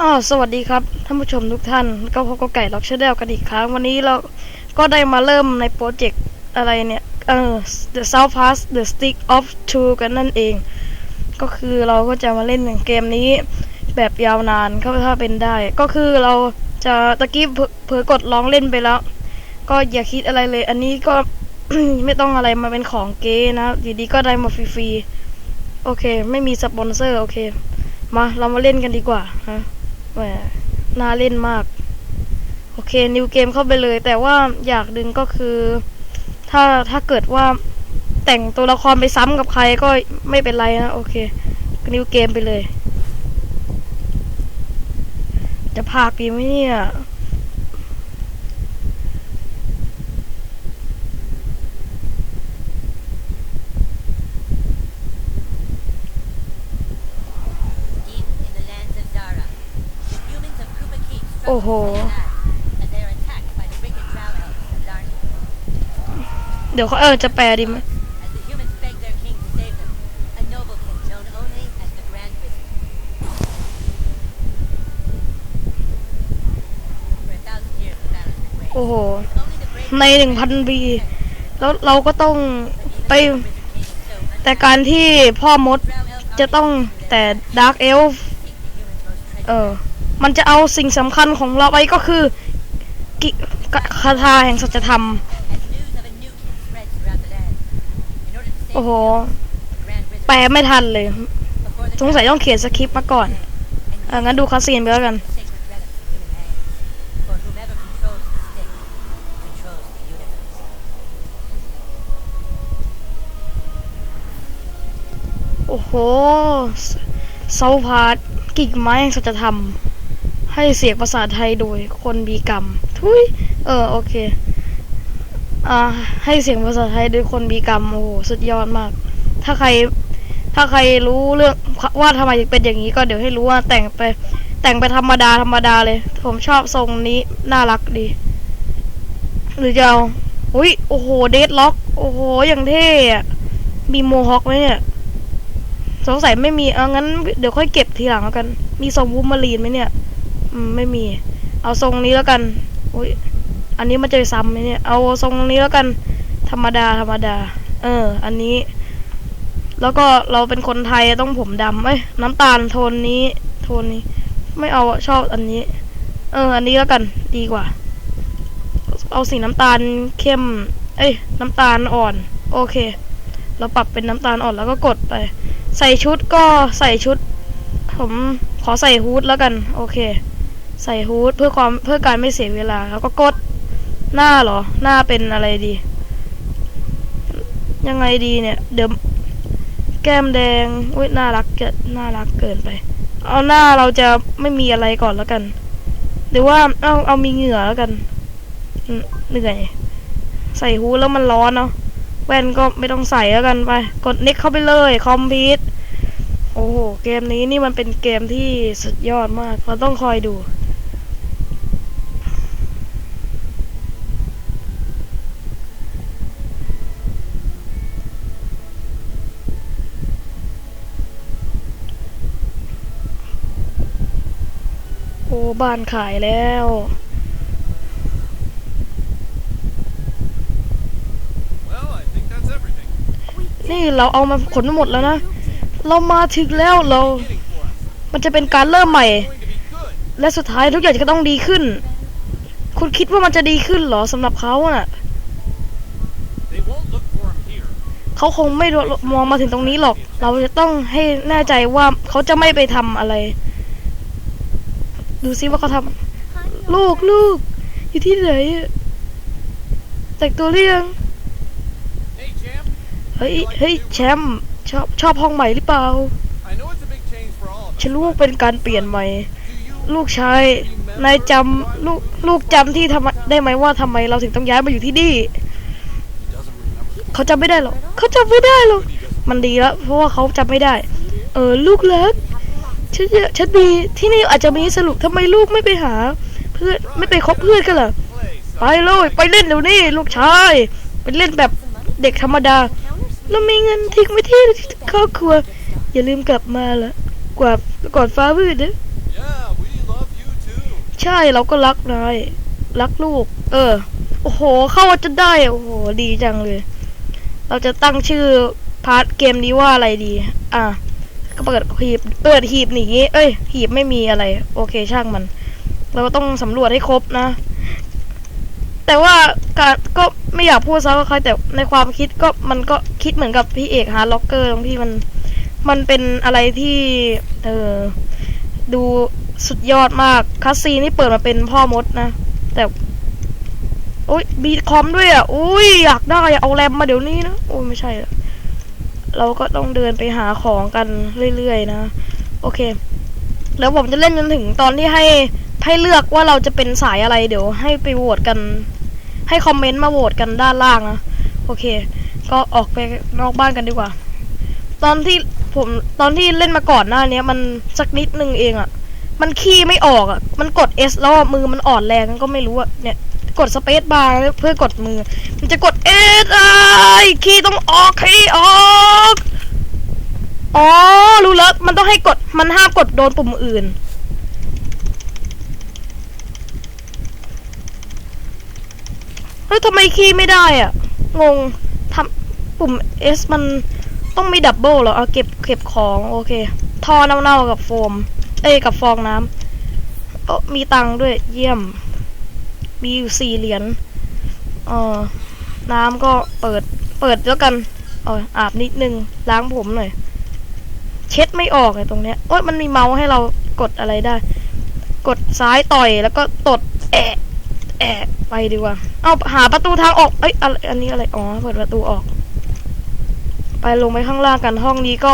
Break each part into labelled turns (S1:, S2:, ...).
S1: อ้าวสวัสดีครับท่านผู้ชมทุกท่านก็พบกับไก่ล็อกเชอร์เดลกันอีกครั้ง วันนี้เราก็ได้มาเริ่มในโปรเจกต์อะไรเนี่ย เออ The South Pass The Stick of Two กันนั่นเอง ก็คือเราก็จะมาเล่นเกมนี้แบบยาวนานก็ถ้าเป็นได้ ก็คือเราจะตะกี้เผลอเผลอกดลองเล่นไปแล้ว ก็อย่าคิดอะไรเลย อันนี้ก็ ไม่ต้องอะไรมาเป็นของเก๊นะอยู่ดีก็ได้มาฟรีๆโอเค ไม่มีสปอนเซอร์โอเค มาเรามาเล่นกันดีกว่าฮะ แหมน่าเล่นมาก โอเค นิวเกมเข้าไปเลย แต่ว่าอยากดึงก็คือ ถ้าถ้าเกิดว่าแต่งตัวละครไปซ้ำกับใครก็ไม่เป็นไรนะ โอเค นิวเกมไปเลย จะพากดีไหมเนี่ย
S2: อ้โห
S1: เดี๋ยวเขาเออจะแปลดีไหมโอ้โห ในหนึ่งพันปีแล้วเราก็ต้องไป แต่การที่พ่อมดจะต้องแต่ดาร์คเอล
S2: ฟ์
S1: เออ มันจะเอาสิ่งสำคัญของเราไปก็คือกิคาถาแห่งสัจธรรม โอ้โห แปลไม่ทันเลย สงสัยต้องเขียนสคริปต์มาก่อนเอองั้นดูคาซีนไปแล้วกันโอ้โหเซาพาดกิ่งไม้สัจธรรม ให้เสียงภาษาไทยโดยคนมีกรรม ทุย เออ โอเค อ่า ให้เสียงภาษาไทยโดยคนมีกรรม โอ้โห สุดยอดมาก ถ้าใคร ถ้าใครรู้เรื่องว่าทำไมถึงเป็นอย่างนี้ก็เดี๋ยวให้รู้ว่าแต่งไป แต่งไปธรรมดาธรรมดาเลย ผมชอบทรงนี้ น่ารักดี หรือจะเอาอุ้ย โอ้โห เดดล็อก โอ้โห อย่างเท่อะมีโมฮอคไหมเนี่ย สงสัยไม่มี เอางั้น เดี๋ยวค่อยเก็บทีหลังแล้วกัน มีทรงวูมารีนไหมเนี่ย ไม่มี เอาทรงนี้แล้วกันอุ้ยอันนี้มันจะซ้ำไหมเนี่ย เอาทรงนี้แล้วกัน ธรรมดาธรรมดา เออ อันนี้ แล้วก็เราเป็นคนไทยต้องผมดำเอ้ยน้ำตาลโทนนี้ โทนนี้ ไม่เอาชอบอันนี้ เออ อันนี้แล้วกันดีกว่า เอาสีน้ำตาลเข้ม เอ้ย น้ำตาลอ่อน โอเค เราปรับเป็นน้ำตาลอ่อนแล้วก็กดไป ใส่ชุดก็ใส่ชุด ผมขอใส่ฮูดแล้วกัน โอเค ใส่ฮูดเพื่อความเพื่อการไม่เสียเวลา แล้วก็กดหน้าเหรอ หน้าเป็นอะไรดี ยังไงดีเนี่ย เดี๋ยวแก้มแดงอุ้ยน่ารักเกินน่ารักเกินไป เอาหน้าเราจะไม่มีอะไรก่อนแล้วกัน หรือว่าเอาเอามีเหงื่อแล้วกันเหนื่อยใส่ฮูดแล้วมันร้อนเนาะแว่นก็ไม่ต้องใส่แล้วกันไป กดน็กเข้าไปเลย คอมพิวต์โอ้โห เกมนี้นี่มันเป็นเกมที่สุดยอดมาก เราต้องคอยดู บ้านขายแล้ว
S3: Well, I think that's everything.
S1: นี่เราเอามาขนมาหมดแล้วนะ เรามาถึงแล้วเรา
S3: Getting for us.
S1: มันจะเป็นการเริ่มใหม่
S3: Going to be good.
S1: และสุดท้ายทุกอย่างจะต้องดีขึ้น คุณคิดว่ามันจะดีขึ้นเหรอสำหรับเขาน่ะ
S3: They won't look for him here.
S1: เขาคงไม่มองมาถึงตรงนี้หรอก เราจะต้องให้แน่ใจว่าเขาจะไม่ไปทำอะไร ดูซิว่าเขาทำลูกลูกอยู่ที่ไหนอะแต่งตัวเรียง
S3: Hey, champ.
S1: เฮ้ยเฮ้ยแชมป์ชอบชอบห้องใหม่หรือเปล่า
S3: I know it's a big change for all of us.
S1: ฉันรู้ว่าเป็นการเปลี่ยนใหม่
S3: Do you
S1: ลูกชายนายจำลูกลูกจำที่ทำได้ไหมว่าทำไมเราถึงต้องย้ายมาอยู่ที่นี่
S3: He doesn't remember.
S1: เขาจำไม่ได้หรอกเขาจำไม่ได้หรอกมันดีแล้วเพราะว่าเขาจำไม่ได้ เออลูกเล็ก ฉันฉันมีที่นี่อาจจะมีสรุปทำไมลูกไม่ไปหา เพื่อนไม่ไปคบเพื่อนกันล่ะไปเลยไปเล่นเดี๋ยวนี้ลูกชายไปเล่นแบบเด็กธรรมดาเรามีเงินทิ้งไว้ที่ครอบครัว อย่าลืมกลับมาละกว่าก่อนฟ้ามืดนะ
S3: Yeah,
S1: ใช่เราก็รักนายรักลูก เออ โอ้โห เข้าจะได้โอ้โห ดีจังเลย เราจะตั้งชื่อพาร์ทเกมนี้ว่าอะไรดี อะ ก็เปิดหีบเปิดหีบหนีเอ้ย หีบไม่มีอะไร โอเคช่างมัน เราก็ต้องสำรวจให้ครบนะ แต่ว่าการก็ไม่อยากพูดซ้ำกับใครแต่ในความคิดก็มันก็คิดเหมือนกับพี่เอกฮาร์ล็อกเกอร์ตรงที่มันมันเป็นอะไรที่เออดูสุดยอดมากคัสซีนี่เปิดมาเป็นพ่อมดนะ แต่โอ้ยบีคอมด้วยอะอุ้ยอยากได้อะเอาแรมมาเดี๋ยวนี้นะโอ้ยไม่ใช่ละ เราก็ต้องเดินไปหาของกันเรื่อยๆนะ โอเค แล้วผมจะเล่นจนถึงตอนที่ให้ให้เลือกว่าเราจะเป็นสายอะไรเดี๋ยวให้ไปโหวตกัน ให้คอมเมนต์มาโหวตกันด้านล่างนะ โอเค ก็ออกไปนอกบ้านกันดีกว่า ตอนที่ผมตอนที่เล่นมาก่อนหน้านี้มันสักนิดนึงเองอะ่ะ มันขี้ไม่ออกอะ่ะ มันกด S แล้วมือมันอ่อนแรงก็ไม่รู้อะ่ะเนี่ย กดสเปซบาร์เพื่อกดมือ มันจะกด S ไอ้ขี้ต้องออกขี้ออกอ๋อรู้แล้วมันต้องให้กดมันห้ามกดโดนปุ่มอื่น เฮ้ยทำไมคีย์ไม่ได้อะ งงทำปุ่ม S มันต้องมีดับเบิลเหรอเอาเก็บเก็บของโอเคท่อเน่าๆกับโฟม เอ้ยกับฟองน้ำเออมีตังค์ด้วยเยี่ยม มีอยู่สี่เหรียญเออน้ำก็เปิด เปิดแล้วกันเอออาบนิดนึง ล้างผมหน่อย เช็ดไม่ออกเลยตรงเนี้ยโอ๊ยมันมีเมาส์ให้เรากดอะไรได้ กดซ้ายต่อยแล้วก็ตดแอะแอะไปดีกว่า เอาหาประตูทางออก เอ้ยอะไรอันนี้อะไร อ๋อ เปิดประตูออก ไปลงไปข้างล่างกันห้องนี้ก็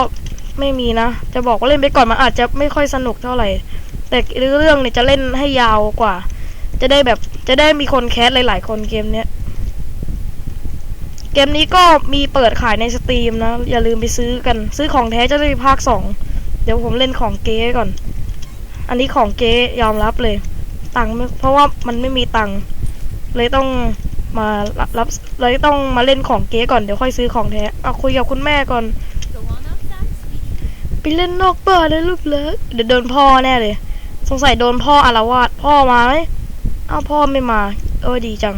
S1: ไม่มีนะ จะบอกว่าเล่นไปก่อนมันอาจจะไม่ค่อยสนุกเท่าไหร่ แต่เรื่องเนี่ยจะเล่นให้ยาวกว่า จะได้แบบจะได้มีคนแคสหลายๆ คนเกมเนี้ย เกมนี้ก็มีเปิดขายในสตรีมนะ อย่าลืมไปซื้อกัน ซื้อของแท้จะได้มีภาคสอง เดี๋ยวผมเล่นของเก๊ก่อน อันนี้ของเก๊ยอมรับเลย ตังค์เพราะว่ามันไม่มีตังค์เลยต้องมารับเลยต้องมาเล่นของเก๊ก่อนเดี๋ยวค่อยซื้อของแท้เอาคุยกับคุณแม่ก่อนไปเล่นนอกบ้านนะลูกเลิกเดี๋ยวโดนพ่อแน่เลย สงสัยโดนพ่ออารวาสพ่อมาไหม อ้าวพ่อไม่มา เออดีจัง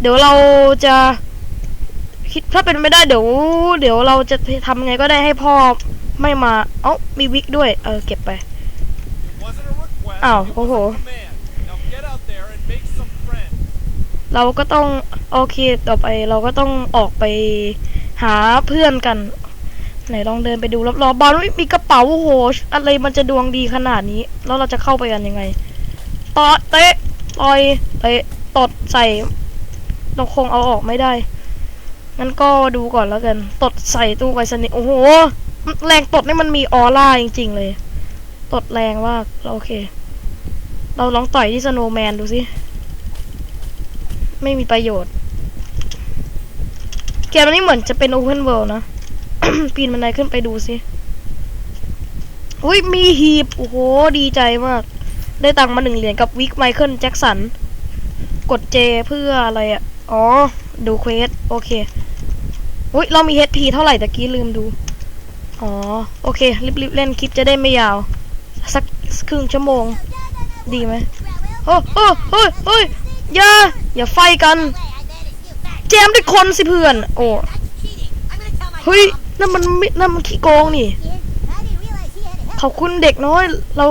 S1: เดี๋ยวเราจะคิดถ้าเป็นไม่ได้เดี๋ยว เดี๋ยวเราจะทำไงก็ได้ให้พ่อไม่มา เอ้ามีวิกด้วย เออเก็บไป
S3: It wasn't a request.
S1: Oh,
S3: it was
S1: oh.
S3: a command. Now get out there and make some friends.
S1: เราก็ต้องโอเคต่อไปเราก็ต้องออกไปหาเพื่อนกัน ไหนลองเดินไปดูรอบๆบ้านมีกระเป๋าโอ้โหอะไรมันจะดวงดีขนาดนี้ แล้วเราจะเข้าไปกันยังไงต่อเตะ ต่อยเตะตดใส่เราคงเอาออกไม่ได้งั้นก็ดูก่อนแล้วกัน ตดใส่ตู้ไปสนิทโอ้โห แรงตดนี่มันมีออร่าจริง ๆ เลย ตดแรงมากเราโอเค เราลองต่อยที่สโนว์แมนดูสิ ไม่มีประโยชน์ เกมนี้เหมือนจะเป็น Open World นะ ปีนบันไดขึ้นไปดูสิ อุ้ยมีหีบ โอ้โห ดีใจมาก ได้ตังค์มาหนึ่งเหรียญกับวิกไมเคิลแจ็คสัน กดเจเพื่ออะไรอะ อ๋อ ดูเควส โอเคอุ้ยเรามี HP เท่าไหร่ตะกี้ลืมดู อ๋อ โอเค รีบๆเล่นคลิปจะได้ไม่ยาว สักครึ่งชั่วโมง ดีไหมโอ้โอ้เฮ้ยเฮ้ยอย่า อย่าไฟกัน แจมด้วยคนสิเพื่อน โอ้เฮ้ยนั่นมันนั่นมันขี้โกงนี่ ขอบคุณเด็กน้อย เรา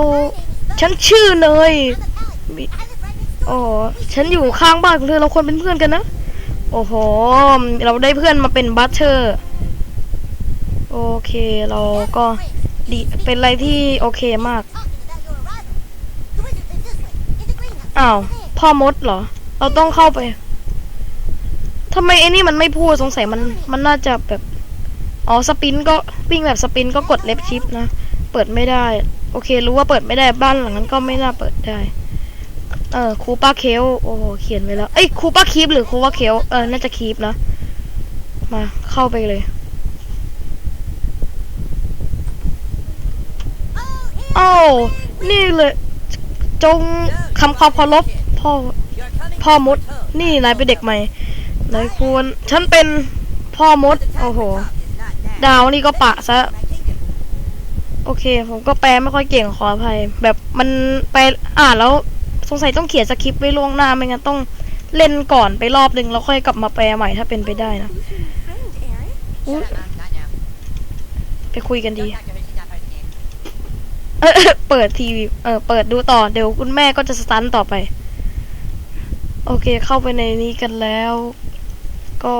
S1: ฉันชื่อเนยอ๋อฉันอยู่ข้างบ้านของเธอเราควรเป็นเพื่อนกันนะ โอ้โห เราได้เพื่อนมาเป็นบัตเชอร์ โอเค เราก็ดี เป็นอะไรที่โอเคมาก อ้าว พ่อมดเหรอ เราต้องเข้าไป ทำไมไอ้นี่มันไม่พูด สงสัยมัน มันน่าจะแบบ อ๋อ สปินก็วิ่งแบบสปินก็กดเล็บชิปนะ เปิดไม่ได้ โอเค รู้ว่าเปิดไม่ได้บ้านหลังนั้นก็ไม่น่าเปิดได้ เออคูป้าเคลโอ้โหเขียนไว้แล้ว เอ้ยคูป้าคีปหรือคูป้าเคลเออ น่าจะคีปนะ มาเข้าไปเลยโอ้นี่เลยจงคำความเคารพพ่อพ่อมด นี่นายเป็นเด็กใหม่นายควรฉันเป็นพ่อมด โอ้โห ดาวนี่ก็ปะซะ โอเค ผมก็แปลไม่ค่อยเก่งขออภัย แบบมันไปอ่านแล้วสงสัยต้องเขียนสคริปต์ไว้ล่วงหน้าไม่งั้นต้องเล่นก่อนไปรอบหนึ่งแล้วค่อยกลับมาแปลใหม่ถ้าเป็นไปได้นะไปคุยกันดี เออเปิดทีวีเออเปิดดูต่อเดี๋ยวคุณแม่ก็จะสตันต่อไป โอเคเข้าไปในนี้กันแล้ว ก็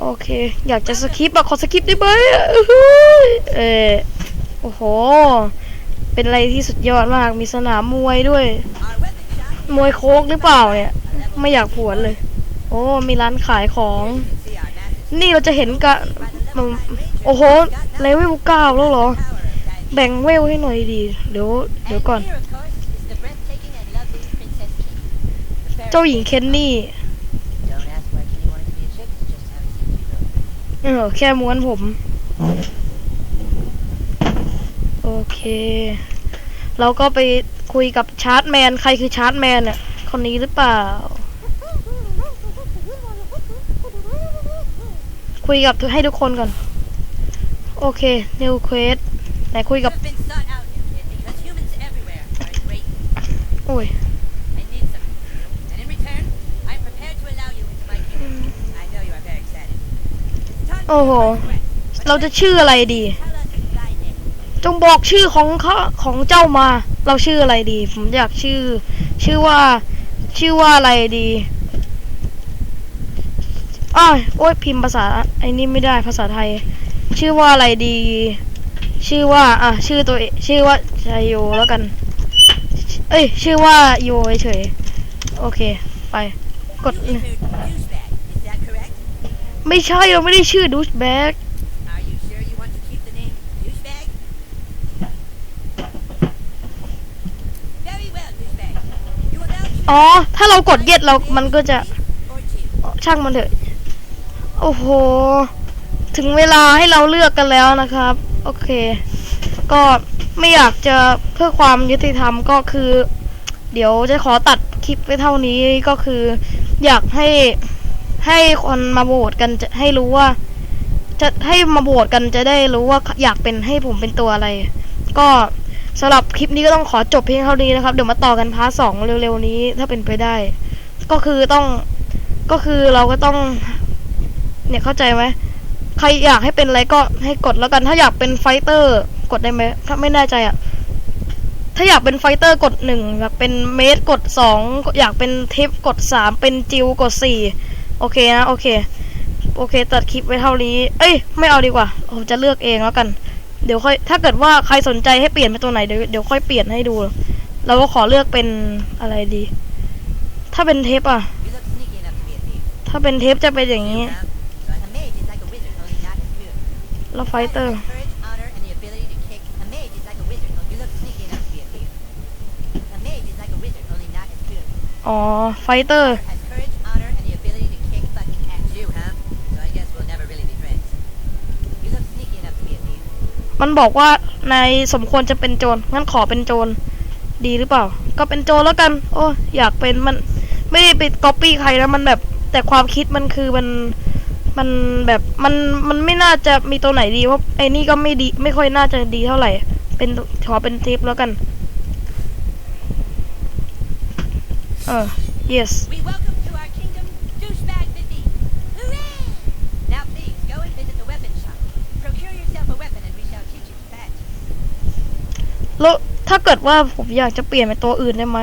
S1: โอเค อยากจะสคิปอะขอสคิปได้ไหมเออโอ้โห เป็นอะไรที่สุดยอดมาก มีสนามมวยด้วย มวยโคกหรือเปล่าเนี่ย ไม่อยากผวนเลย โอ้ มีร้านขายของ นี่เราจะเห็นกะมันโอ้โห เลเวลเก้าแล้วเหรอ แบ่งเวลให้หน่อยดี เดี๋ยว เดี๋ยวก่อน เจ้าหญิงเคนนี่ ออแค่ม้วนผม โอเค เราก็ไปคุยกับชาร์ตแมน ใครคือชาร์ตแมนเนี่ยคนนี้หรือเปล่า คุยกับให้ทุกคนก่อน โอเค New Quest ไหนคุยกับ
S2: You've been sought out, new kid, because humans everywhere are great.
S1: โอ้ย
S2: It's time for
S1: Oh.
S2: your first quest.
S1: เราจะชื่ออะไรดี จงบอกชื่อของเขาของเจ้ามา เราชื่ออะไรดี ผมอยากชื่อ ชื่อว่า ชื่อว่าอะไรดีอ้าวโอ้ยพิมพ์ภาษาไอ้นี่ไม่ได้ภาษาไทย ชื่อว่าอะไรดี ชื่อว่า อะ ชื่อตัวชื่อว่าชัยโยแล้วกัน เอ้ย ชื่อว่าโยเฉยโอเค ไป กด ไม่ใช่เราไม่ได้ชื่อดูชแบ็ก
S2: Are you sure you want to keep the name douchebag? Very well, douchebag. You will now choose
S1: อ๋อ ถ้าเรากดเย็ดเรา มันก็จะ
S2: or two.
S1: ช่างมันเถอะ โอ้โห ถึงเวลาให้เราเลือกกันแล้วนะครับ โอเค ก็ไม่อยากจะเพื่อความยุติธรรมก็คือ เดี๋ยวจะขอตัดคลิปไว้เท่านี้ก็คือ อยากให้ ให้คนมาโหวตกันจะให้รู้ว่า จะให้มาโหวตกันจะได้รู้ว่าอยากเป็นให้ผมเป็นตัวอะไร ก็สำหรับคลิปนี้ก็ต้องขอจบเพียงเท่านี้นะครับ เดี๋ยวมาต่อกันพาร์ทสองเร็วๆนี้ถ้าเป็นไปได้ ก็คือต้องก็คือเราก็ต้อง เนี่ยเข้าใจไหมใครอยากให้เป็นอะไรก็ให้กดแล้วกันถ้าอยากเป็นไฟเตอร์ กดได้ไหมถ้าไม่แน่ใจอะถ้าอยากเป็นไฟเตอร์กดหนึ่งอยากเป็นเมดกดสองอยากเป็นเทปกดสามเป็นจิวกดสี่ โอเคนะ โอเค โอเค ตัดคลิปไว้เท่านี้ เอ้ย ไม่เอาดีกว่า ผมจะเลือกเองแล้วกัน เดี๋ยวค่อย ถ้าเกิดว่าใครสนใจให้เปลี่ยนเป็นตัวไหน เดี๋ยวเดี๋ยวค่อยเปลี่ยนให้ดู เราก็ขอเลือกเป็นอะไรดี ถ้าเป็นเทปอะถ้าเป็นเทปจะเป็นอย่างนี้ แล้วไฟเตอร์อ๋อ ไฟเตอร์ มันบอกว่านายสมควรจะเป็นโจรงั้นขอเป็นโจรดีหรือเปล่า ก็เป็นโจรแล้วกัน โอ้อยากเป็นมัน ไม่ได้ไปก๊อปปี้ใครนะมันแบบ แต่ความคิดมันคือมันมันแบบมันมันไม่น่าจะมีตัวไหนดีเพราะไอ้นี่ก็ไม่ดี ไม่ค่อยน่าจะดีเท่าไหร่ เป็นขอเป็นเทปแล้วกัน เออ yes แล้วถ้าเกิดว่าผมอยากจะเปลี่ยนเป็นตัวอื่นได้ไหม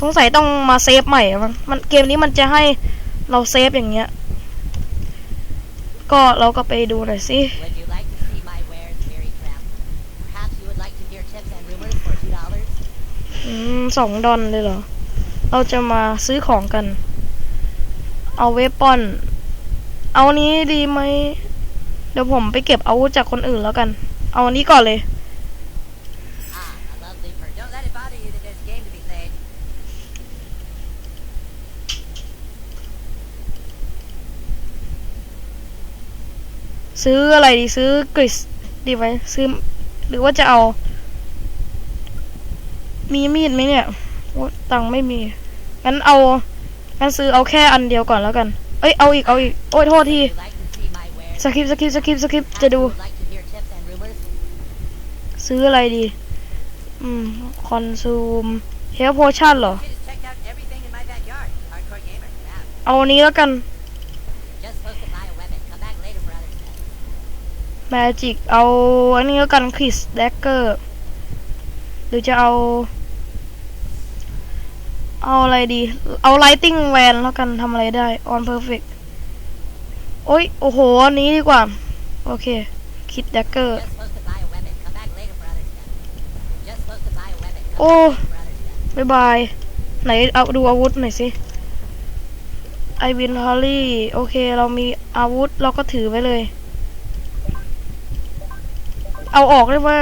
S1: สงสัยต้องมาเซฟใหม่อะมั้งมันเกมนี้มันจะให้เราเซฟอย่างเงี้ย ก็เราก็ไปดูหน่อยสิ
S2: Would you like to see my wares, Mary Crown? Perhaps you would like to hear tips and rumors for two dollars?
S1: อืมสองดอลเลยเหรอ เราจะมาซื้อของกัน เอาเวปอน เอาอันนี้ดีไหม เดี๋ยวผมไปเก็บอาวุธจากคนอื่นแล้วกัน เอาอันนี้ก่อนเลย ซื้ออะไรดีซื้อกริสดีไหมซื้อ หรือว่าจะเอา มีมีดไหมเนี่ยตังไม่มีงั้นเอางั้นซื้อเอาแค่อันเดียวก่อนแล้วกัน เอ้ยเอาอีกเอาอีกโอ้ยโทษทีสคริปต์สคริปต์สคริปต์สคริปต์จะดู ซื้ออะไรดี อืมคอนซูมเฮลโพชั่นเหรอ เอาอันนี้แล้วกัน แมจิกเอาอันนี้แล้วกันคริสแดกเกอร์หรือจะเอา เอาอะไรดี เอาไลติงแวนแล้วกันทำอะไรได้ on perfect โอ้ย โอ้โห อันนี้ดีกว่า โอเค คิดแดกเกอร์
S2: Just supposed to buy a weapon. Come back later for other stuff. Just supposed to buy a weapon. Come
S1: Oh.
S2: back later for other stuff.
S1: บายบาย ไหนเอาดูอาวุธหน่อยสิไอวินฮอลลี่ โอเค เรามีอาวุธเราก็ถือไว้เลย เอาออกได้ว่า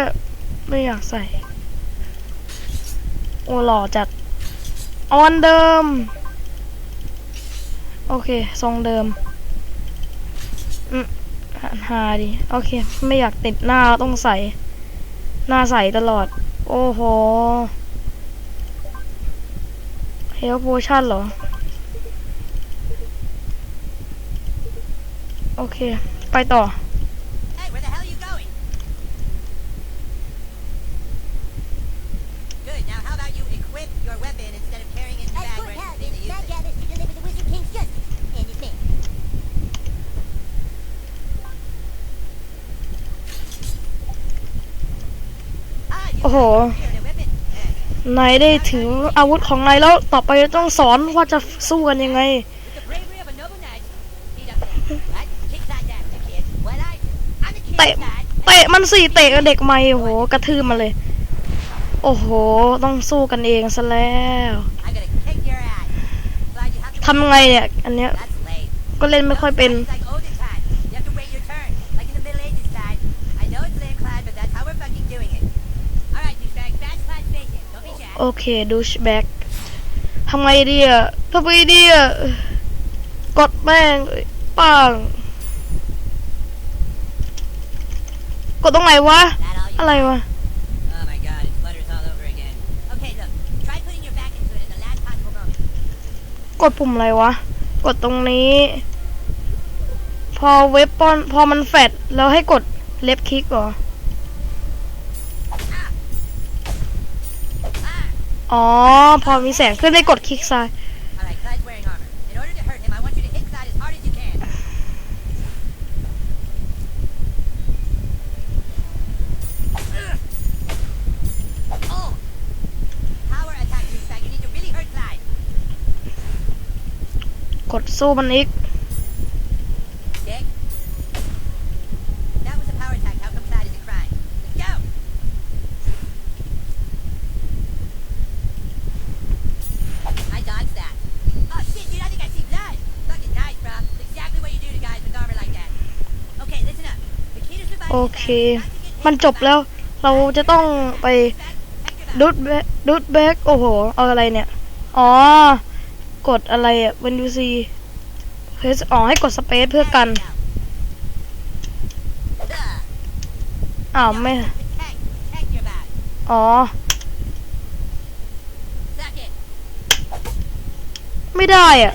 S1: ไม่อยากใส่ โอ้หล่อจัดออนเดิม โอเค ทรงเดิมอืมหาหาดิ โอเค ไม่อยากติดหน้าต้องใส่ หน้าใส่ตลอด โอ้โหเฮลโพชั่นเหรอ โอเค ไปต่อ หนายได้ถืออาวุธของนายแล้วต่อไปต้องสอนว่าจะสู้กันยังไง เตะเตะมันสี่เตะเด็กใหม่โโหกระทืบมาเลย โอ้โห ต้องสู้กันเองซะแล้วทำไงเนี่ย อันเนี้ยก็เล่นไม่ค่อยเป็น โอเคดูชแบ็กทำไงดีอะทำไงดีอะกดแม่งปังกดตรงไหนวะ
S2: That all you
S1: อะไรวะ
S2: Oh my god, it flutters all over again. Okay, look. Try putting your back into it at the last possible moment.
S1: กดปุ่มอะไรวะ กดตรงนี้ พอเว็บปอนพอมันแฟดแล้วให้กดเล็บคลิกเหรอ อ๋อ พอมีแสงขึ้นให้กดคลิกซ้าย
S2: All right, Clyde's wearing armor. In order to hurt him, I want you to hit Clyde as hard as you can. Ugh. Oh! Power attack, douchebag. You need to really hurt Clyde.
S1: กดสู้มันอีก เค มันจบแล้ว เราจะต้องไปดูดแบดูดแบกโอ้โห เอาอะไรเนี่ย อ๋อ กดอะไรอะ when you see เพสอ๋อให้กดสเปซเพื่อกัน อ้าวไม่ อ๋อ ไม่ได้อะ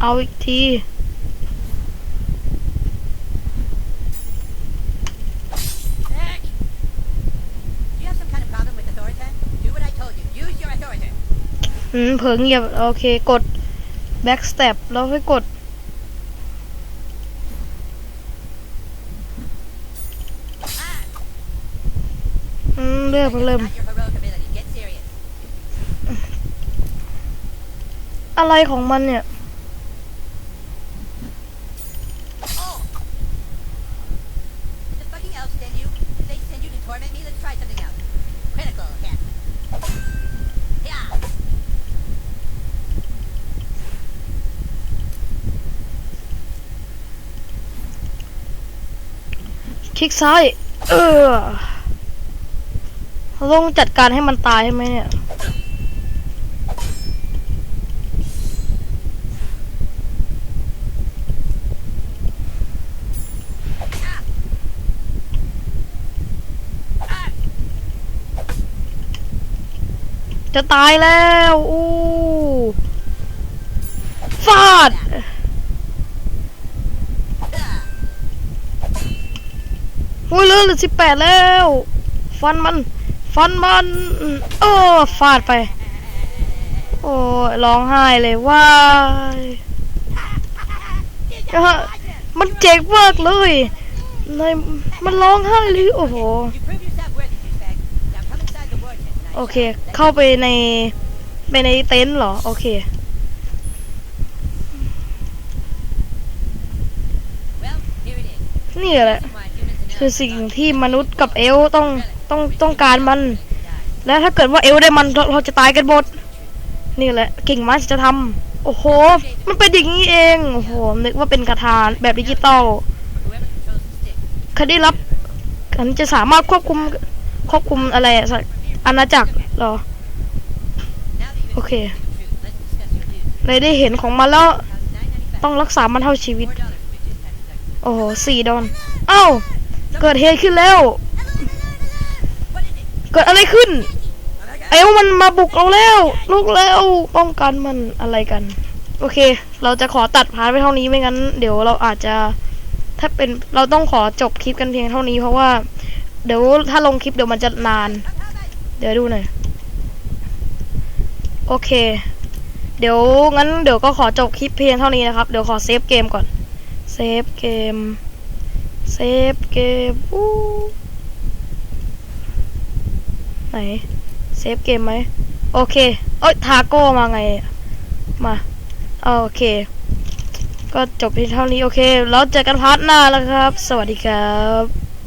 S1: เอาอีกที
S2: Heck! Do you have some kind of problem with authority? Do what I told you. Use your authority.
S1: อืมเผลอเงียบโอเค กด back step แล้วให้กด
S2: Ah!
S1: อืม เริ่ม
S2: That's
S1: เริ่ม
S2: not your heroic ability. Get serious.
S1: อะไรของมันเนี่ย กซ้าย เออเราต้องจัดการให้มันตายใช่ไหมเนี่ยจะตายแล้ว อู้ฟาด โอเหลือสิบแปดแล้ว ฟันมัน ฟันมันเออฟาดไป โอ้ร้องไห้เลยว้ายมันเจ็บมากเลยในมันร้องไห้เลยโอ้โห โอเค เข้าไปใน ไปในเต็นท์เหรอ โอเคนี่แหละ คือสิ่งที่มนุษย์กับเอลต้องต้องต้องการมัน แล้วถ้าเกิดว่าเอลได้มันเราเราจะตายกันหมดนี่แหละกิ่งไม้จะทำโอ้โห มันเป็นอย่างนี้เองโอ้โหนึกว่าเป็นกระทานแบบดิจิตอลครได้รับอันจะสามารถควบคุมควบคุมอะไรอะสักอาณาจักรเหรอ
S2: Now that you've
S1: Okay.
S2: explained the truth, let's discuss your news.
S1: เลยได้เห็นของมันแล้ว ต้องรักษามันเท่าชีวิต โอ้โหสี่ดอน เอ้า เกิดเหตุขึ้นแล้ว
S2: What is it?
S1: เกิดอะไรขึ้นเอลมันมาบุกเราแล้วลูกแล้วป้องกันมันอะไรกัน โอเค เราจะขอตัดพาร์ทไปเท่านี้ไม่งั้น เดี๋ยวเราอาจจะถ้าเป็นเราต้องขอจบคลิปกันเพียงเท่านี้เพราะว่า เดี๋ยวถ้าลงคลิปเดี๋ยวมันจะนาน เดี๋ยวดูหน่อยโอเค เดี๋ยวงั้นเดี๋ยวก็ขอจบคลิปเพียงเท่านี้นะครับ เดี๋ยวขอเซฟเกมก่อน เซฟเกม เซฟเกมอู้ไหน เซฟเกมไหม โอเค เอ้ย ทาโก้มาไง มาโอเค ก็จบที่เท่านี้ โอเค แล้วเจอกันพาร์ทหน้าแล้วครับ สวัสดีครับ